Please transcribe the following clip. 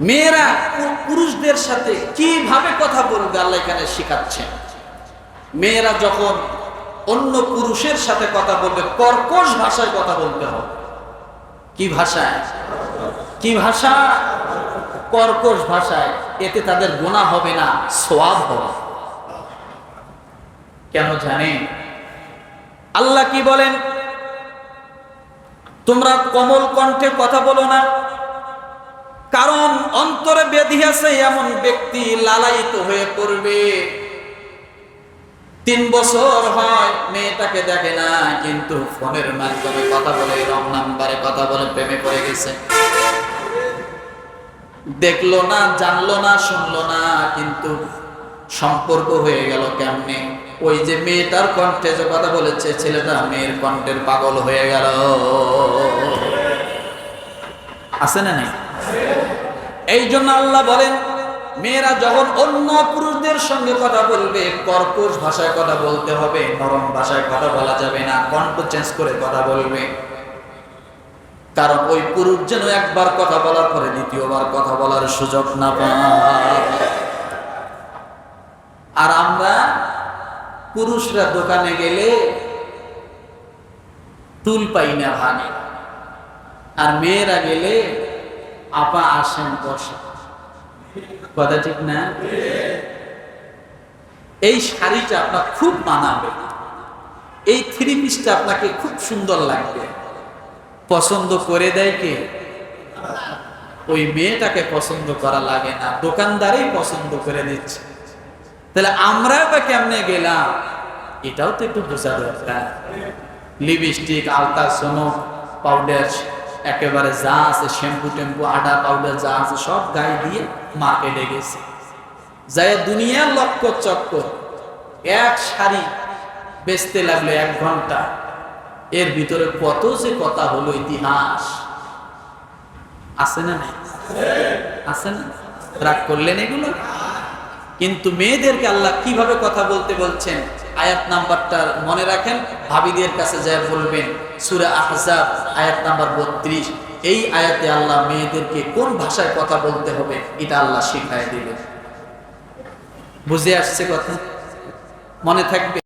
মেয়েরা পুরুষদের সাথে কীভাবে কথা বলবে আল্লাহ এখানে শেখাচ্ছেন? মেয়েরা যখন অন্য পুরুষের সাথে কথা বলবে, কর্কশ ভাষায় কথা বলতে হবে। কি ভাষায়? কি ভাষা? কর্কশ ভাষায়। এতে তাদের গোনা হবে না, সোয়াব হবে। কেন জানেন? আল্লাহ কি বলেন? তোমরা কমল কণ্ঠে কথা বলো না। কারণ আছে, এমন ব্যক্তি লালায়িত হয়ে পড়বে। তিন বছর হয়, মেয়েটাকে দেখে না, কিন্তু ফোনের মাধ্যমে কথা বলে, রং নাম্বারে কথা বলে, প্রেমে পড়ে গেছে। দেখল না, জানলো না, শুনলো না, কিন্তু সম্পর্ক হয়ে গেল কেমনে? ওই যে মেয়েটার কণ্ঠে যে কথা বলেছে, ছেলেটা মেয়ের কণ্ঠের পাগল হয়ে গেল। আছে না নাই? এই জন্য আল্লাহ বলেন, মেয়েরা যখন অন্য পুরুষদের সঙ্গে কথা বলবে, কর্কশ ভাষায় কথা বলতে হবে, নরম ভাষায় কথা বলা যাবে না, কণ্ঠ চেঞ্জ করে কথা বলবে। কারণ ওই পুরুষ যেন একবার কথা বলার পরে দ্বিতীয়বার কথা বলার সুযোগ না আর আমরা পুরুষরা দোকানে গেলে টুল পাই না ভাঙে। আর মেয়েরা গেলে আপা আসেন বসে। কথা ঠিক না? এই শাড়িটা আপনার খুব মানাবে। এই থ্রি পিসটা আপনাকে খুব সুন্দর লাগবে। পছন্দ করে দেয় কে? ওই মেয়েটাকে পছন্দ করা লাগে না। দোকানদারই পছন্দ করে দিচ্ছে। তাহলে আমরা বা কেমনে গেলাম? এটাও তো একটু বোঝা দরকার। লিপস্টিক, আলতা, সোনো, পাউডার একেবারে যা আছে, শ্যাম্পু টেম্পু আডা পাউডার যা আছে, সব গায়ে দিয়ে মার্কেটে গেছে। যাই দুনিয়ার লক্ষ্য চক্কর, এক শাড়ি বেচতে লাগল এক ঘণ্টা। এর ভিতরে কত যে কথা হলো ইতিহাস। আছে না নাই? আছে না? রাগ করলেন এগুলো? কিন্তু মেয়েদেরকে আল্লাহ কীভাবে কথা বলতে বলছেন? আয়াত নাম্বারটা মনে রাখেন, ভাবিদের কাছে যা বলবেন, সুরা আহজাব আয়াত নাম্বার বত্রিশ। এই আয়াতে আল্লাহ মেয়েদেরকে কোন ভাষায় কথা বলতে হবে, এটা আল্লাহ শিখায় দেবে বুঝে আসছে কথা? মনে থাকবে?